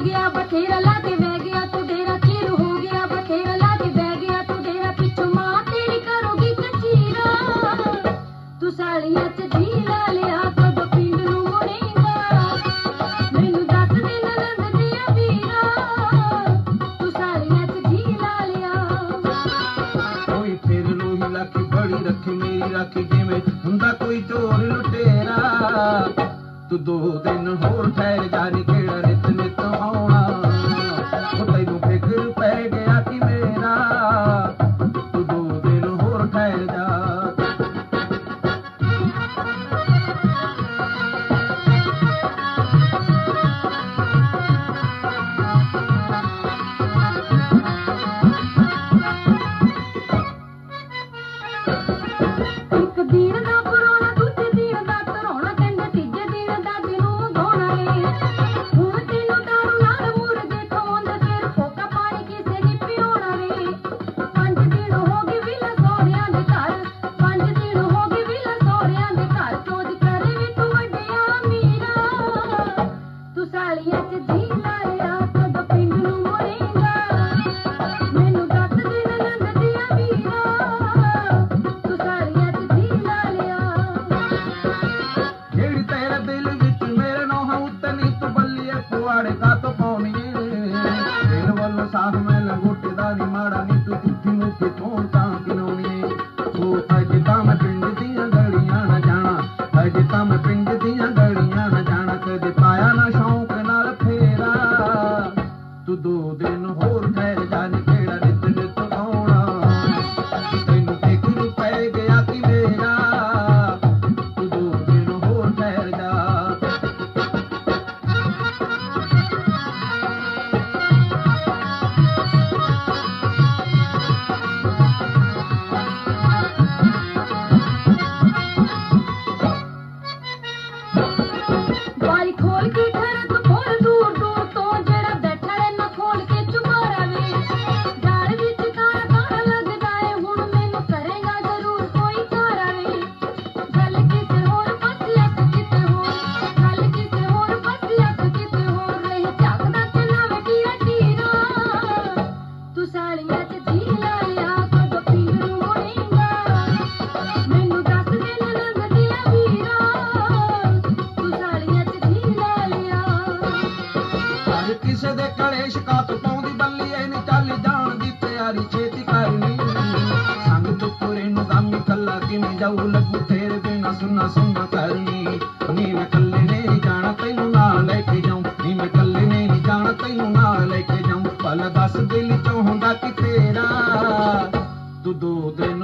ਗਿਆ, ਬਥੇਰਾ ਲਾ ਕੇ ਬਹਿ ਗਿਆ, ਤੂੰ ਤੇਰਾ ਚਿਰ ਹੋ ਗਿਆ, ਬਥੇਰਾ ਲਾ ਕੇ ਬਹਿ ਗਿਆ, ਤੂੰ ਤੇਰਾ ਪਿੱਛੋਂ ਮਾਂ ਤੇਰੀ ਕਰੋਗੀ ਕਚੀਰਾ। ਤੂੰ ਸਾਲੀਆਂ ਚ ਜੀ ਲਾ ਲਿਆ ਕਬ ਪਿੰਡ ਨੂੰ ਮੁੜੇਗਾ। ਮੈਨੂੰ ਦੱਸ ਦੇ ਨਲੰਦ ਦੀਆਂ ਵੀਰਾ, ਤੂੰ ਸਾਲੀਆਂ ਚ ਜੀ ਲਾ ਲਿਆ। ਕੋਈ ਫਿਰ ਨੂੰ ਹੀ ਲੱਖ ਬੜੀ ਰੱਖੀ, ਮੇਰੀ ਰੱਖੀ, ਜਿਵੇਂ ਹੁੰਦਾ ਕੋਈ ਚੋਰ ਨੂੰ तूं दोन ठही पू दो ਸਾਥ ਦਾ ਨੀ, ਮਾੜਾ ਨੀ ਤੂੰ ਝੂਠੀ ਮੁੱਠੀ ਤੋਂ ਤਾਂ ਕਿਨੋਣੀ ਉਹ ਅੱਜ ਤਾਂ ਮੈਂ ਪਿੰਡ ਦੀਆਂ ਗਲੀਆਂ ਨਾ ਜਾਣਾ, ਅੱਜ ਤਾਂ ਮੈਂ ਪਿੰਡ ਦੀਆਂ ਗਲੀਆਂ ਨਾ ਜਾਣਾ, ਕਦੇ ਪਾਇਆ ਨਾ ਸ਼ੌਂਕ ਨਾਲ ਫੇਰਾ। ਤੂੰ ਦੋ ਦਿਨ ਹੋਰ ਕਹਿ ਜਾ बाल खोल के ਕਿਸੇ ਦੇ ਕਲੇਸ਼ ਕਾਤ ਪਾਉਂਦੀ ਬੱਲੀ ਐ ਨੀ ਚੱਲ ਜਾਣ ਦੀ ਤਿਆਰੀ ਛੇਤੀ ਕਰਨੀ। ਸੰਗ ਤੁਰੇ ਨੂੰ ਗਾਮੀ ਕੱਲਾ ਕਿਵੇਂ ਜਾਊ, ਲੱਗੂ ਤੇਰੇ ਬਿਨਾ ਸੁਣਾ ਸੁਣਾ ਕਰਨੀ। ਨੀ ਮੈਂ ਕੱਲੇ ਨੇ ਜਾਣਾ, ਤੈਨੂੰ ਨਾਲ ਲੈ ਕੇ ਜਾਉਂ ਨੀ ਮੈਂ ਕੱਲੇ ਨੇ ਜਾਣਾ, ਤੈਨੂੰ ਨਾਲ ਲੈ ਕੇ ਜਾਉਂ ਭਲਾ ਦੱਸ ਦਿਲ ਚੋਂ ਹੁੰਦਾ ਕਿ ਤੇਰਾ। ਤੂੰ ਦੋ ਦਿਨ